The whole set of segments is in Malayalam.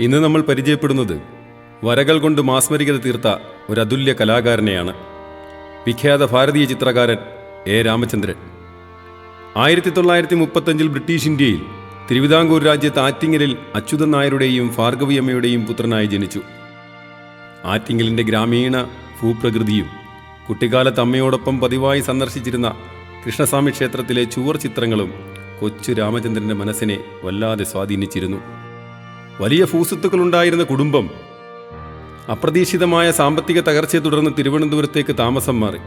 ഇന്ന് നമ്മൾ പരിചയപ്പെടുന്നത് വരകൾ കൊണ്ട് മാസ്മരികത തീർത്ത ഒരു അതുല്യ കലാകാരനെയാണ്. വിഖ്യാത ഭാരതീയ ചിത്രകാരൻ എ. രാമചന്ദ്രൻ. ആയിരത്തി തൊള്ളായിരത്തി മുപ്പത്തഞ്ചിൽ ബ്രിട്ടീഷ് ഇന്ത്യയിൽ തിരുവിതാംകൂർ രാജ്യത്ത് ആറ്റിങ്ങലിൽ അച്യുതൻ നായരുടെയും ഭാർഗവിയമ്മയുടെയും പുത്രനായി ജനിച്ചു. ആറ്റിങ്ങലിന്റെ ഗ്രാമീണ ഭൂപ്രകൃതിയും കുട്ടിക്കാലത്ത് അമ്മയോടൊപ്പം പതിവായി സന്ദർശിച്ചിരുന്ന കൃഷ്ണസ്വാമി ക്ഷേത്രത്തിലെ ചുവർ ചിത്രങ്ങളും കൊച്ചു രാമചന്ദ്രന്റെ മനസ്സിനെ വല്ലാതെ സ്വാധീനിച്ചിരുന്നു. വലിയ ഭൂസ്വത്തുക്കളുണ്ടായിരുന്ന കുടുംബം അപ്രതീക്ഷിതമായ സാമ്പത്തിക തകർച്ചയെ തുടർന്ന് തിരുവനന്തപുരത്തേക്ക് താമസം മാറി.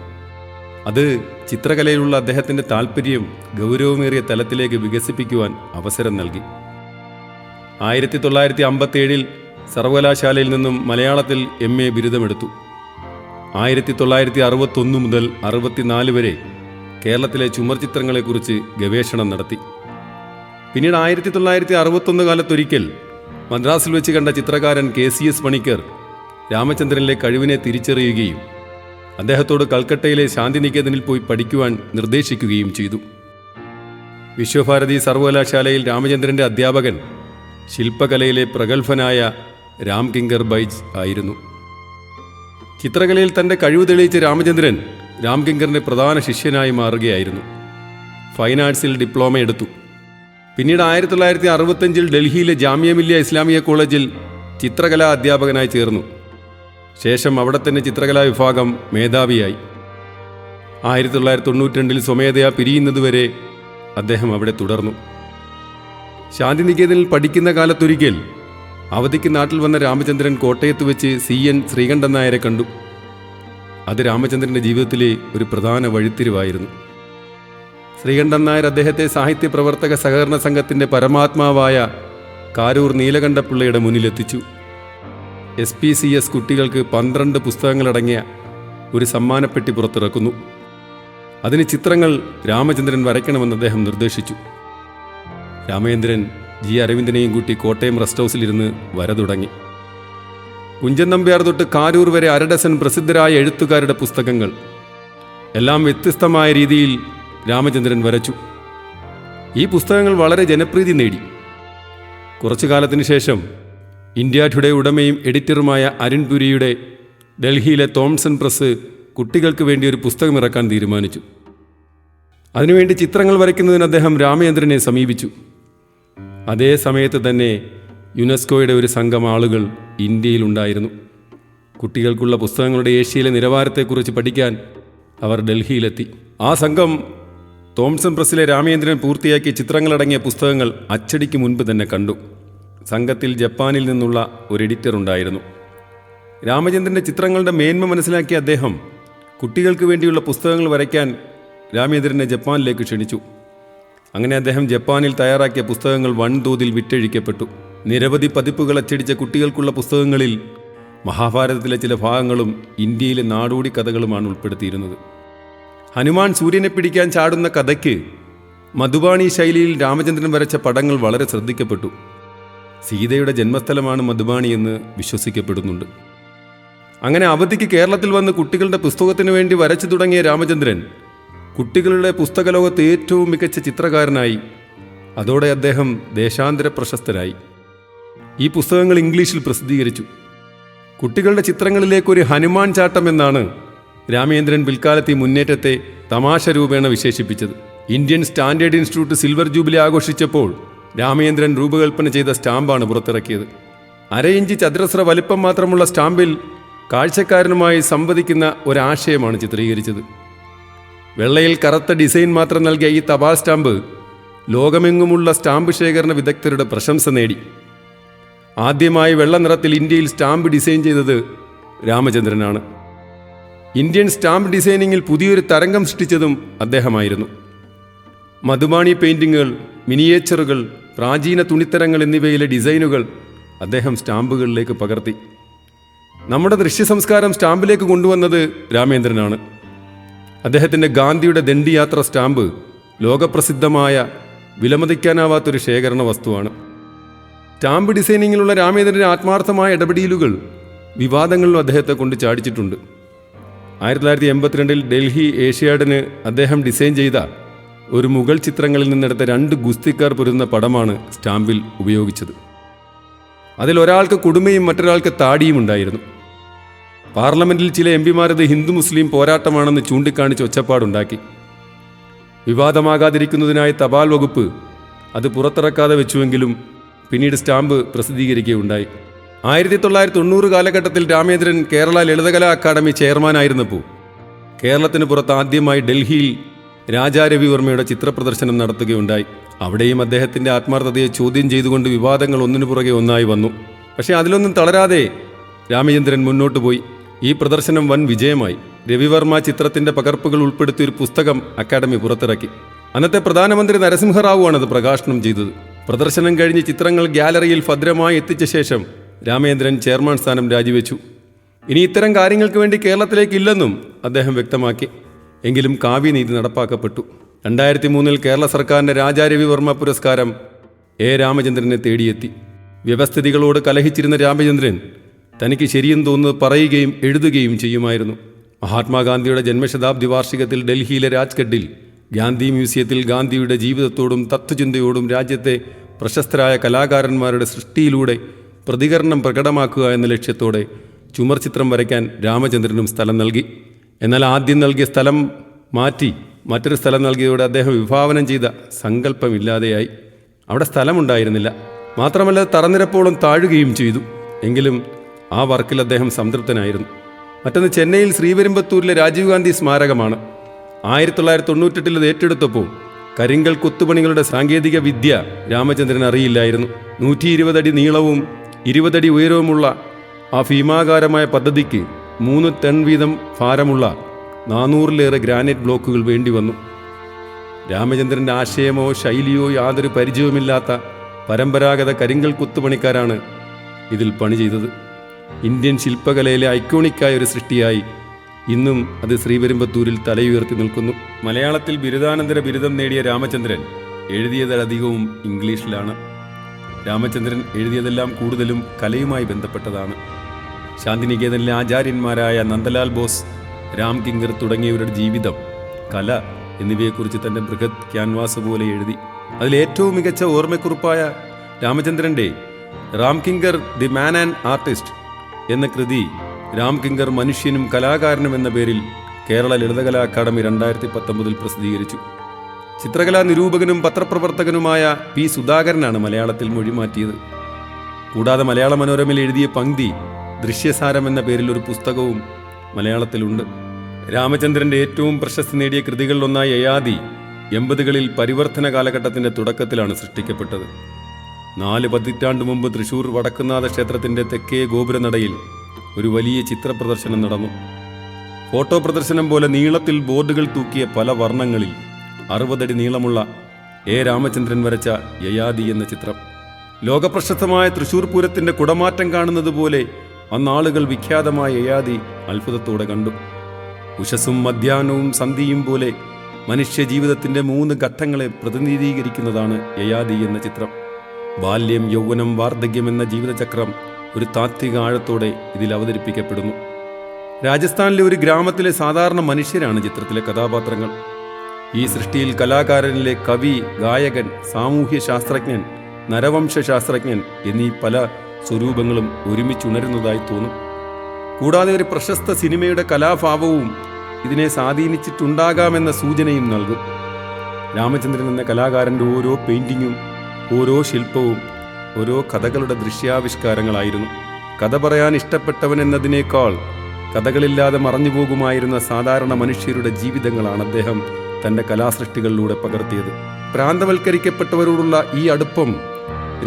അത് ചിത്രകലയിലുള്ള അദ്ദേഹത്തിന്റെ താല്പര്യം ഗൗരവമേറിയ തലത്തിലേക്ക് വികസിപ്പിക്കുവാൻ അവസരം നൽകി. ആയിരത്തി തൊള്ളായിരത്തി അമ്പത്തി ഏഴിൽ സർവകലാശാലയിൽ നിന്നും മലയാളത്തിൽ എം എ ബിരുദമെടുത്തു. ആയിരത്തി തൊള്ളായിരത്തി അറുപത്തൊന്ന് മുതൽ അറുപത്തിനാല് വരെ കേരളത്തിലെ ചുമർ ചിത്രങ്ങളെക്കുറിച്ച് ഗവേഷണം നടത്തി. പിന്നീട് ആയിരത്തി തൊള്ളായിരത്തി അറുപത്തൊന്ന് കാലത്തൊരിക്കൽ മദ്രാസിൽ വെച്ച് കണ്ട ചിത്രകാരൻ കെ സി എസ് പണിക്കർ രാമചന്ദ്രനിലെ കഴിവിനെ തിരിച്ചറിയുകയും അദ്ദേഹത്തോട് കൽക്കട്ടയിലെ ശാന്തിനികേതനിൽ പോയി പഠിക്കുവാൻ നിർദ്ദേശിക്കുകയും ചെയ്തു. വിശ്വഭാരതി സർവകലാശാലയിൽ രാമചന്ദ്രന്റെ അധ്യാപകൻ ശില്പകലയിലെ പ്രഗത്ഭനായ രാം കിങ്കർ ബൈജ് ആയിരുന്നു. ചിത്രകലയിൽ തന്റെ കഴിവ് തെളിയിച്ച രാമചന്ദ്രൻ രാം കിങ്കറിന്റെ പ്രധാന ശിഷ്യനായി മാറുകയായിരുന്നു. ഫൈൻ ആർട്സിൽ ഡിപ്ലോമ എടുത്തു. പിന്നീട് ആയിരത്തി തൊള്ളായിരത്തി അറുപത്തഞ്ചിൽ ഡൽഹിയിലെ ജാമ്യ മില്ലിയ ഇസ്ലാമിയ കോളേജിൽ ചിത്രകലാ അധ്യാപകനായി ചേർന്നു. ശേഷം അവിടെ തന്നെ ചിത്രകലാ വിഭാഗം മേധാവിയായി. ആയിരത്തി തൊള്ളായിരത്തി തൊണ്ണൂറ്റി രണ്ടിൽ സ്വമേധയാ പിരിയുന്നതുവരെ അദ്ദേഹം അവിടെ തുടർന്നു. ശാന്തിനികേതനിൽ പഠിക്കുന്ന കാലത്തൊരിക്കൽ അവധിക്ക് നാട്ടിൽ വന്ന രാമചന്ദ്രൻ കോട്ടയത്ത് വെച്ച് സി എൻ ശ്രീകണ്ഠൻ നായരെ കണ്ടു. അത് രാമചന്ദ്രന്റെ ജീവിതത്തിലെ ഒരു പ്രധാന വഴിത്തിരിവായിരുന്നു. ശ്രീകണ്ഠൻ നായർ അദ്ദേഹത്തെ സാഹിത്യ പ്രവർത്തക സഹകരണ സംഘത്തിന്റെ പരമാത്മാവായ കാരൂർ നീലകണ്ഠപിള്ളയുടെ മുന്നിലെത്തിച്ചു. എസ് പി സി എസ് കുട്ടികൾക്ക് പന്ത്രണ്ട് പുസ്തകങ്ങളടങ്ങിയ ഒരു സമ്മാനപ്പെട്ടി പുറത്തിറക്കുന്നു. അതിന് ചിത്രങ്ങൾ രാമചന്ദ്രൻ വരയ്ക്കണമെന്ന് അദ്ദേഹം നിർദ്ദേശിച്ചു. രാമചന്ദ്രൻ ജി അരവിന്ദനെയും കൂട്ടി കോട്ടയം റെസ്റ്റ് ഹൗസിലിരുന്ന് വര തുടങ്ങി. കുഞ്ചൻ നമ്പ്യാർ തൊട്ട് കാരൂർ വരെ അരഡസൻ പ്രസിദ്ധരായ എഴുത്തുകാരുടെ പുസ്തകങ്ങൾ. എല്ലാം വ്യത്യസ്തമായ രീതിയിൽ രാമചന്ദ്രൻ വരച്ചു. ഈ പുസ്തകങ്ങൾ വളരെ ജനപ്രീതി നേടി. കുറച്ചു കാലത്തിന് ശേഷം ഇന്ത്യ ടുഡേ ഉടമയും എഡിറ്ററുമായ അരുൺ പുരിയുടെ ഡൽഹിയിലെ തോംസൺ പ്രസ് കുട്ടികൾക്ക് വേണ്ടി ഒരു പുസ്തകം ഇറക്കാൻ തീരുമാനിച്ചു. അതിനുവേണ്ടി ചിത്രങ്ങൾ വരയ്ക്കുന്നതിന് അദ്ദേഹം രാമചന്ദ്രനെ സമീപിച്ചു. അതേ സമയത്ത് തന്നെ യുനെസ്കോയുടെ ഒരു സംഘം ആളുകൾ ഇന്ത്യയിലുണ്ടായിരുന്നു കുട്ടികൾക്കുള്ള പുസ്തകങ്ങളുടെ ഏഷ്യയിലെ നിലവാരത്തെക്കുറിച്ച് പഠിക്കാൻ അവർ ഡൽഹിയിലെത്തി. ആ സംഘം തോംസൺ പ്രസ്സിലെ രാമേന്ദ്രൻ പൂർത്തിയാക്കിയ ചിത്രങ്ങളടങ്ങിയ പുസ്തകങ്ങൾ അച്ചടിക്ക് മുൻപ് തന്നെ കണ്ടു. സംഘത്തിൽ ജപ്പാനിൽ നിന്നുള്ള ഒരു എഡിറ്റർ ഉണ്ടായിരുന്നു. രാമചന്ദ്രന്റെ ചിത്രങ്ങളുടെ മേന്മ മനസ്സിലാക്കിയ അദ്ദേഹം കുട്ടികൾക്ക് വേണ്ടിയുള്ള പുസ്തകങ്ങൾ വരയ്ക്കാൻ രാമേന്ദ്രനെ ജപ്പാനിലേക്ക് ക്ഷണിച്ചു. അങ്ങനെ അദ്ദേഹം ജപ്പാനിൽ തയ്യാറാക്കിയ പുസ്തകങ്ങൾ വൻതോതിൽ വിറ്റഴിക്കപ്പെട്ടു. നിരവധി പതിപ്പുകൾ അച്ചടിച്ച കുട്ടികൾക്കുള്ള പുസ്തകങ്ങളിൽ മഹാഭാരതത്തിലെ ചില ഭാഗങ്ങളും ഇന്ത്യയിലെ നാടോടി കഥകളുമാണ് ഉൾപ്പെടുത്തിയിരുന്നത്. ഹനുമാൻ സൂര്യനെ പിടിക്കാൻ ചാടുന്ന കഥയ്ക്ക് മധുബാണി ശൈലിയിൽ രാമചന്ദ്രൻ വരച്ച പടങ്ങൾ വളരെ ശ്രദ്ധിക്കപ്പെട്ടു. സീതയുടെ ജന്മസ്ഥലമാണ് മധുബാണി എന്ന് വിശ്വസിക്കപ്പെടുന്നുണ്ട്. അങ്ങനെ അവധിക്ക് കേരളത്തിൽ വന്ന് കുട്ടികളുടെ പുസ്തകത്തിന് വേണ്ടി വരച്ചു തുടങ്ങിയ രാമചന്ദ്രൻ കുട്ടികളുടെ പുസ്തകലോകത്ത് ഏറ്റവും മികച്ച ചിത്രകാരനായി അതോടെ അദ്ദേഹം ദേശാന്തര പ്രശസ്തരായി ഈ പുസ്തകങ്ങൾ ഇംഗ്ലീഷിൽ പ്രസിദ്ധീകരിച്ചു. കുട്ടികളുടെ ചിത്രങ്ങളിലേക്കൊരു ഹനുമാൻ ചാട്ടം എന്നാണ് രാമേന്ദ്രൻ പിൽക്കാലത്ത് മുന്നേറ്റത്തെ തമാശ രൂപേണ വിശേഷിപ്പിച്ചത്. Indian standard institute silver jubilee ആഘോഷിച്ചപ്പോൾ Ramendran രൂപകൽപ്പന ചെയ്ത സ്റ്റാമ്പാണ് പുറത്തിറക്കിയത്. അര ഇഞ്ച് ചതുരശ്ര വലിപ്പം മാത്രമുള്ള സ്റ്റാമ്പിൽ കാഴ്ചക്കാരനുമായി സംവദിക്കുന്ന ഒരാശയമാണ് ചിത്രീകരിച്ചത്. വെള്ളയിൽ കറുത്ത ഡിസൈൻ മാത്രം നൽകിയ ഈ തപാൽ സ്റ്റാമ്പ് ലോകമെങ്ങുമുള്ള സ്റ്റാമ്പ് ശേഖരണ വിദഗ്ധരുടെ പ്രശംസ നേടി. ആദ്യമായി വെള്ള നിറത്തിൽ ഇന്ത്യയിൽ സ്റ്റാമ്പ് ഡിസൈൻ ചെയ്തത് രാമചന്ദ്രനാണ്. ഇന്ത്യൻ സ്റ്റാമ്പ് ഡിസൈനിങ്ങിൽ പുതിയൊരു തരംഗം സൃഷ്ടിച്ചതും അദ്ദേഹമായിരുന്നു. മധുബാണി പെയിന്റിങ്ങുകൾ മിനിയേച്ചറുകൾ പ്രാചീന തുണിത്തരങ്ങൾ എന്നിവയിലെ ഡിസൈനുകൾ അദ്ദേഹം സ്റ്റാമ്പുകളിലേക്ക് പകർത്തി. നമ്മുടെ ദൃശ്യ സംസ്കാരം സ്റ്റാമ്പിലേക്ക് കൊണ്ടുവന്നത് രാമേന്ദ്രനാണ്. അദ്ദേഹത്തിന്റെ ഗാന്ധിയുടെ ദണ്ഡിയാത്ര സ്റ്റാമ്പ് ലോകപ്രസിദ്ധമായ വിലമതിക്കാനാവാത്തൊരു ശേഖരണ വസ്തുവാണ്. സ്റ്റാമ്പ് ഡിസൈനിങ്ങിലുള്ള രാമേന്ദ്രന്റെ ആത്മാർത്ഥമായ ഇടപെടലുകൾ വിവാദങ്ങളിലും അദ്ദേഹത്തെ കൊണ്ട് ചാടിച്ചിട്ടുണ്ട്. ആയിരത്തി തൊള്ളായിരത്തി എൺപത്തിരണ്ടിൽ ഡൽഹി ഏഷ്യാഡിന് അദ്ദേഹം ഡിസൈൻ ചെയ്ത ഒരു മുഗൾ ചിത്രങ്ങളിൽ നിന്നെടുത്ത രണ്ട് ഗുസ്തിക്കാർ പൊരുന്ന പടമാണ് സ്റ്റാമ്പിൽ ഉപയോഗിച്ചത്. അതിൽ ഒരാൾക്ക് കുടുമയും മറ്റൊരാൾക്ക് താടിയും ഉണ്ടായിരുന്നു. പാർലമെന്റിൽ ചില എം പിമാരത് ഹിന്ദു മുസ്ലിം പോരാട്ടമാണെന്ന് ചൂണ്ടിക്കാണിച്ച് ഒച്ചപ്പാടുണ്ടാക്കി. വിവാദമാകാതിരിക്കുന്നതിനായി തപാൽ വകുപ്പ് അത് പുറത്തിറക്കാതെ വെച്ചുവെങ്കിലും പിന്നീട് സ്റ്റാമ്പ് പ്രസിദ്ധീകരിക്കുകയുണ്ടായി. ആയിരത്തി തൊള്ളായിരത്തി തൊണ്ണൂറ് കാലഘട്ടത്തിൽ രാമേന്ദ്രൻ കേരള ലളിതകലാ അക്കാദമി ചെയർമാനായിരുന്നപ്പോൾ കേരളത്തിന് പുറത്ത് ആദ്യമായി ഡൽഹിയിൽ രാജാരവിവർമ്മയുടെ ചിത്രപ്രദർശനം നടത്തുകയുണ്ടായി. അവിടെയും അദ്ദേഹത്തിന്റെ ആത്മാർത്ഥതയെ ചോദ്യം ചെയ്തുകൊണ്ട് വിവാദങ്ങൾ ഒന്നിനു പുറകെ ഒന്നായി വന്നു. പക്ഷേ അതിലൊന്നും തളരാതെ രാമചന്ദ്രൻ മുന്നോട്ട് പോയി. ഈ പ്രദർശനം വൻ വിജയമായി. രവിവർമ്മ ചിത്രത്തിന്റെ പകർപ്പുകൾ ഉൾപ്പെടുത്തിയ ഒരു പുസ്തകം അക്കാദമി പുറത്തിറക്കി. അന്നത്തെ പ്രധാനമന്ത്രി നരസിംഹറാവുവാണ് അത് പ്രകാശനം ചെയ്തത്. പ്രദർശനം കഴിഞ്ഞ് ചിത്രങ്ങൾ ഗ്യാലറിയിൽ ഭദ്രമായി എത്തിച്ച ശേഷം രാമേന്ദ്രൻ ചെയർമാൻ സ്ഥാനം രാജിവെച്ചു. ഇനി ഇത്തരം കാര്യങ്ങൾക്ക് വേണ്ടി കേരളത്തിലേക്ക് ഇല്ലെന്നും അദ്ദേഹം വ്യക്തമാക്കി. എങ്കിലും കാവ്യനീതി നടപ്പാക്കപ്പെട്ടു. രണ്ടായിരത്തി മൂന്നിൽ കേരള സർക്കാരിന്റെ രാജാ രവിവർമ്മ പുരസ്കാരം എ. രാമചന്ദ്രനെ തേടിയെത്തി. വ്യവസ്ഥിതികളോട് കലഹിച്ചിരുന്ന രാമചന്ദ്രൻ തനിക്ക് ശരിയെന്ന് തോന്നുന്നത് പറയുകയും എഴുതുകയും ചെയ്യുമായിരുന്നു. മഹാത്മാഗാന്ധിയുടെ ജന്മശതാബ്ദി വാർഷികത്തിൽ ഡൽഹിയിലെ രാജ്ഘട്ടിൽ ഗാന്ധി മ്യൂസിയത്തിൽ ഗാന്ധിയുടെ ജീവിതത്തോടും തത്വചിന്തയോടും രാജ്യത്തെ പ്രശസ്തരായ കലാകാരന്മാരുടെ സൃഷ്ടിയിലൂടെ പ്രതികരണം പ്രകടമാക്കുക എന്ന ലക്ഷ്യത്തോടെ ചുമർ ചിത്രം വരയ്ക്കാൻ രാമചന്ദ്രനും സ്ഥലം നൽകി. എന്നാൽ ആദ്യം നൽകിയ സ്ഥലം മാറ്റി മറ്റൊരു സ്ഥലം നൽകിയതോടെ അദ്ദേഹം വിഭാവനം ചെയ്ത സങ്കല്പമില്ലാതെയായി. അവിടെ സ്ഥലമുണ്ടായിരുന്നില്ല. മാത്രമല്ല തറനിരപ്പോളം താഴുകയും ചെയ്തു. എങ്കിലും ആ വർക്കിൽ അദ്ദേഹം സംതൃപ്തനായിരുന്നു. മറ്റൊന്ന് ചെന്നൈയിൽ ശ്രീപെരുമ്പത്തൂരിലെ രാജീവ് ഗാന്ധി സ്മാരകമാണ്. ആയിരത്തി തൊള്ളായിരത്തി തൊണ്ണൂറ്റെട്ടിൽ ഏറ്റെടുത്തപ്പോൾ കരിങ്കൽ കൊത്തുപണികളുടെ സാങ്കേതിക വിദ്യ രാമചന്ദ്രൻ അറിയില്ലായിരുന്നു. നൂറ്റി ഇരുപതടി നീളവും ഇരുപതടി ഉയരവുമുള്ള ആ ഭീമാകാരമായ പദ്ധതിക്ക് മൂന്ന് ടൺ വീതം ഭാരമുള്ള നാനൂറിലേറെ ഗ്രാനൈറ്റ് ബ്ലോക്കുകൾ വേണ്ടി വന്നു. രാമചന്ദ്രന്റെ ആശയമോ ശൈലിയോ യാതൊരു പരിചയവുമില്ലാത്ത പരമ്പരാഗത കരിങ്കൽ കുത്തുപണിക്കാരാണ് ഇതിൽ പണി ചെയ്തത്. ഇന്ത്യൻ ശില്പകലയിലെ ഐക്കോണിക്കായ ഒരു സൃഷ്ടിയായി ഇന്നും അത് ശ്രീപെരുമ്പത്തൂരിൽ തലയുയർത്തി നിൽക്കുന്നു. മലയാളത്തിൽ ബിരുദാനന്തര ബിരുദം നേടിയ രാമചന്ദ്രൻ എഴുതിയതധികവും ഇംഗ്ലീഷിലാണ്. രാമചന്ദ്രൻ എഴുതിയതെല്ലാം കൂടുതലും കലയുമായി ബന്ധപ്പെട്ടതാണ്. ശാന്തിനികേതനിലെ ആചാര്യന്മാരായ നന്ദലാൽ ബോസ് രാം കിങ്കർ തുടങ്ങിയവരുടെ ജീവിതം കല എന്നിവയെക്കുറിച്ച് തന്റെ ബൃഹത് ക്യാൻവാസ് പോലെ എഴുതി. അതിലേറ്റവും മികച്ച ഓർമ്മക്കുറിപ്പായ രാമചന്ദ്രന്റെ Ram Kinkar the man and artist എന്ന കൃതി രാം കിങ്കർ മനുഷ്യനും കലാകാരനും എന്ന പേരിൽ കേരള ലളിതകലാ അക്കാദമി രണ്ടായിരത്തി പത്തൊമ്പതിൽ പ്രസിദ്ധീകരിച്ചു. ചിത്രകലാ നിരൂപകനും പത്രപ്രവർത്തകനുമായ പി സുധാകരനാണ് മലയാളത്തിൽ മൊഴിമാറ്റിയത്. കൂടാതെ മലയാള മനോരമയിൽ എഴുതിയ പങ്ക്തി ദൃശ്യസാരം എന്ന പേരിൽ ഒരു പുസ്തകവും മലയാളത്തിലുണ്ട്. രാമചന്ദ്രന്റെ ഏറ്റവും പ്രശസ്തി നേടിയ കൃതികളിലൊന്നായ യയാദി എൺപതുകളിൽ പരിവർത്തന കാലഘട്ടത്തിന്റെ തുടക്കത്തിലാണ് സൃഷ്ടിക്കപ്പെട്ടത്. നാല് പതിറ്റാണ്ട് മുമ്പ് തൃശൂർ വടക്കുന്നാഥ ക്ഷേത്രത്തിന്റെ തെക്കേ ഗോപുരനടയിൽ ഒരു വലിയ ചിത്ര പ്രദർശനം നടന്നു. ഫോട്ടോ പ്രദർശനം പോലെ നീളത്തിൽ ബോർഡുകൾ തൂക്കിയ പല വർണങ്ങളിൽ അറുപതടി നീളമുള്ള എ. രാമചന്ദ്രൻ വരച്ച യയാദി എന്ന ചിത്രം. ലോകപ്രശസ്തമായ തൃശൂർ പൂരത്തിന്റെ കുടമാറ്റം കാണുന്നത് പോലെ അന്നാളുകൾ വിഖ്യാതമായ യയാദി അത്ഭുതത്തോടെ കണ്ടു. ഉഷസും മധ്യാഹ്നവും സന്ധിയും പോലെ മനുഷ്യ ജീവിതത്തിന്റെ മൂന്ന് ഘട്ടങ്ങളെ പ്രതിനിധീകരിക്കുന്നതാണ് യയാദി എന്ന ചിത്രം. ബാല്യം യൗവനം വാർദ്ധക്യം എന്ന ജീവിതചക്രം ഒരു താത്വിക ആഴത്തോടെ ഇതിൽ അവതരിപ്പിക്കപ്പെടുന്നു. രാജസ്ഥാനിലെ ഒരു ഗ്രാമത്തിലെ സാധാരണ മനുഷ്യരാണ് ചിത്രത്തിലെ കഥാപാത്രങ്ങൾ. ഈ സൃഷ്ടിയിൽ കലാകാരനിലെ കവി ഗായകൻ സാമൂഹ്യ ശാസ്ത്രജ്ഞൻ നരവംശ ശാസ്ത്രജ്ഞൻ എന്നീ പല സ്വരൂപങ്ങളും ഒരുമിച്ചുണരുന്നതായി തോന്നും. കൂടാതെ ഒരു പ്രശസ്ത സിനിമയുടെ കലാഭാവവും ഇതിനെ സ്വാധീനിച്ചിട്ടുണ്ടാകാമെന്ന സൂചനയും നൽകും. രാമചന്ദ്രൻ എന്ന കലാകാരന്റെ ഓരോ പെയിന്റിങ്ങും ഓരോ ശില്പവും ഓരോ കഥകളുടെ ദൃശ്യാവിഷ്കാരങ്ങളായിരുന്നു. കഥ പറയാൻ ഇഷ്ടപ്പെട്ടവൻ എന്നതിനേക്കാൾ കഥകളില്ലാതെ മറഞ്ഞു പോകുമായിരുന്ന സാധാരണ മനുഷ്യരുടെ ജീവിതങ്ങളാണ് അദ്ദേഹം തന്റെ കലാസൃഷ്ടികളിലൂടെ പകർത്തിയത്. പ്രാന്തവൽക്കരിക്കപ്പെട്ടവരോടുള്ള ഈ അടുപ്പം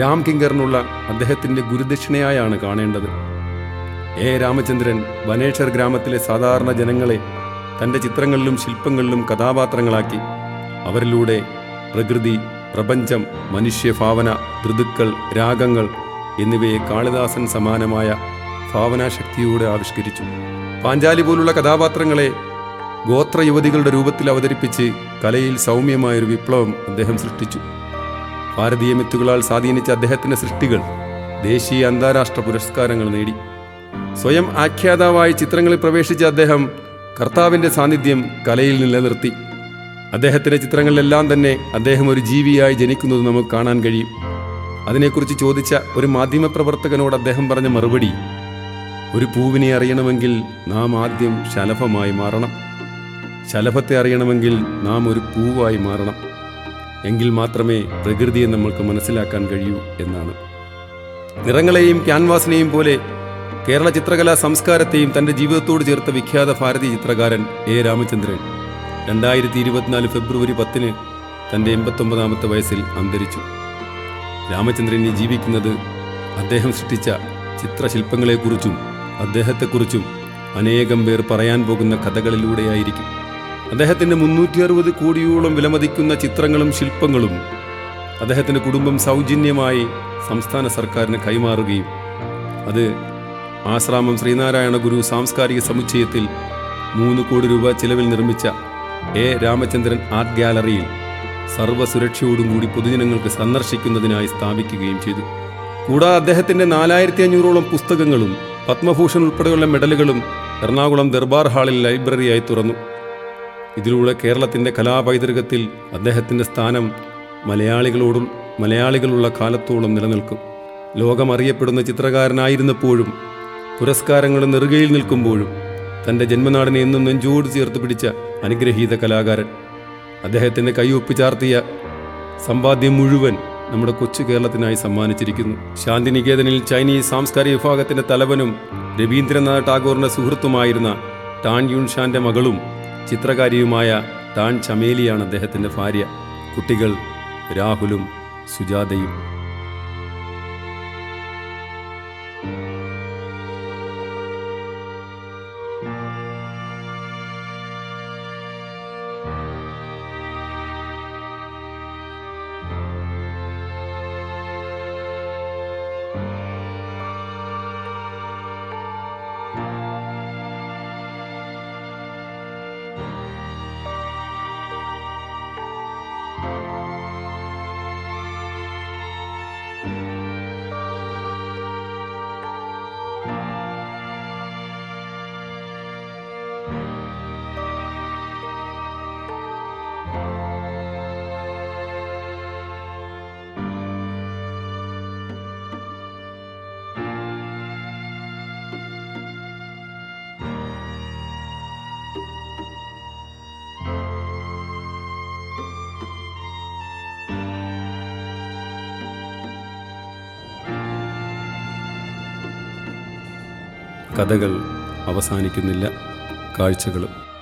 രാം കിങ്കറിനുള്ള അദ്ദേഹത്തിന്റെ ഗുരുദക്ഷിണയായാണ് കാണേണ്ടത്. എ. രാമചന്ദ്രൻ വനേശ്വർ ഗ്രാമത്തിലെ സാധാരണ ജനങ്ങളെ തന്റെ ചിത്രങ്ങളിലും ശില്പങ്ങളിലും കഥാപാത്രങ്ങളാക്കി. അവരിലൂടെ പ്രകൃതി പ്രപഞ്ചം മനുഷ്യഭാവന ഋതുക്കൾ രാഗങ്ങൾ എന്നിവയെ കാളിദാസൻ സമാനമായ ഭാവനാശക്തിയോടെ ആവിഷ്കരിച്ചു. പാഞ്ചാലി പോലുള്ള കഥാപാത്രങ്ങളെ ഗോത്ര യുവതികളുടെ രൂപത്തിൽ അവതരിപ്പിച്ച് കലയിൽ സൗമ്യമായൊരു വിപ്ലവം അദ്ദേഹം സൃഷ്ടിച്ചു. ഭാരതീയ മിത്തുകളാൽ സ്വാധീനിച്ച അദ്ദേഹത്തിന്റെ സൃഷ്ടികൾ ദേശീയ അന്താരാഷ്ട്ര പുരസ്കാരങ്ങൾ നേടി. സ്വയം ആഖ്യാതാവായി ചിത്രങ്ങളിൽ പ്രവേശിച്ച അദ്ദേഹം കർത്താവിന്റെ സാന്നിധ്യം കലയിൽ നിലനിർത്തി. അദ്ദേഹത്തിന്റെ ചിത്രങ്ങളിലെല്ലാം തന്നെ അദ്ദേഹം ഒരു ജീവിയായി ജനിക്കുന്നത് നമുക്ക് കാണാൻ കഴിയും. അതിനെക്കുറിച്ച് ചോദിച്ച ഒരു മാധ്യമപ്രവർത്തകനോട് അദ്ദേഹം പറഞ്ഞ മറുപടി ഒരു പൂവിനെ അറിയണമെങ്കിൽ നാം ആദ്യം ശലഭമായി മാറണം. ശലഭത്തെ അറിയണമെങ്കിൽ നാം ഒരു പൂവായി മാറണം. എങ്കിൽ മാത്രമേ പ്രകൃതിയെ നമ്മൾക്ക് മനസ്സിലാക്കാൻ കഴിയൂ എന്നാണ്. നിറങ്ങളെയും ക്യാൻവാസിനെയും പോലെ കേരള ചിത്രകലാ സംസ്കാരത്തെയും തന്റെ ജീവിതത്തോട് ചേർത്ത വിഖ്യാത ഭാരതീയ ചിത്രകാരൻ എ. രാമചന്ദ്രൻ രണ്ടായിരത്തി ഇരുപത്തിനാല് ഫെബ്രുവരി പത്തിന് തന്റെ എൺപത്തൊമ്പതാമത്തെ വയസ്സിൽ അന്തരിച്ചു. രാമചന്ദ്രൻ ജീവിക്കുന്നത് അദ്ദേഹം സൃഷ്ടിച്ച ചിത്രശില്പങ്ങളെക്കുറിച്ചും അദ്ദേഹത്തെക്കുറിച്ചും അനേകം പേർ പറയാൻ പോകുന്ന കഥകളിലൂടെയായിരിക്കും. അദ്ദേഹത്തിന്റെ മുന്നൂറ്റി അറുപത് കോടിയോളം വിലമതിക്കുന്ന ചിത്രങ്ങളും ശില്പങ്ങളും അദ്ദേഹത്തിന്റെ കുടുംബം സൗജന്യമായി സംസ്ഥാന സർക്കാരിന് കൈമാറുകയും അത് ആശ്രാമം ശ്രീനാരായണ ഗുരു സാംസ്കാരിക സമുച്ചയത്തിൽ മൂന്ന് കോടി രൂപ ചിലവിൽ നിർമ്മിച്ച എ രാമചന്ദ്രൻ ആർട്ട് ഗാലറിയിൽ സർവസുരക്ഷയോടും കൂടി പൊതുജനങ്ങൾക്ക് സന്ദർശിക്കുന്നതിനായി സ്ഥാപിക്കുകയും ചെയ്തു. കൂടാതെ അദ്ദേഹത്തിന്റെ നാലായിരത്തി അഞ്ഞൂറോളം പുസ്തകങ്ങളും പത്മഭൂഷൺ ഉൾപ്പെടെയുള്ള മെഡലുകളും എറണാകുളം ദർബാർ ഹാളിൽ ലൈബ്രറിയായി തുറന്നു. ഇതിലൂടെ കേരളത്തിന്റെ കലാപൈതൃകത്തിൽ അദ്ദേഹത്തിന്റെ സ്ഥാനം മലയാളികളോടും മലയാളികളുള്ള കാലത്തോളം നിലനിൽക്കും. ലോകമറിയപ്പെടുന്ന ചിത്രകാരനായിരുന്നപ്പോഴും പുരസ്കാരങ്ങളുടെ നെറുകയിൽ നിൽക്കുമ്പോഴും തന്റെ ജന്മനാടിനെ എന്നും നെഞ്ചോട് ചേർത്ത് പിടിച്ച അനുഗ്രഹീത കലാകാരൻ. അദ്ദേഹത്തിന്റെ കൈയൊപ്പി ചാർത്തിയ സമ്പാദ്യം മുഴുവൻ നമ്മുടെ കൊച്ചു കേരളത്തിനായി സമ്മാനിച്ചിരിക്കുന്നു. ശാന്തിനികേതനിൽ ചൈനീസ് സാംസ്കാരിക വിഭാഗത്തിന്റെ തലവനും രവീന്ദ്രനാഥ് ടാഗോറിന്റെ സുഹൃത്തുമായിരുന്ന ടാൻ യുൻഷാന്റെ മകളും ചിത്രകാരിയുമായ ടാൻ ചമേലിയാണ് അദ്ദേഹത്തിന്റെ ഭാര്യ. കുട്ടികൾ രാഹുലും സുജാതയും കഥകൾ അവസാനിക്കുന്നില്ല. കാഴ്ചകളും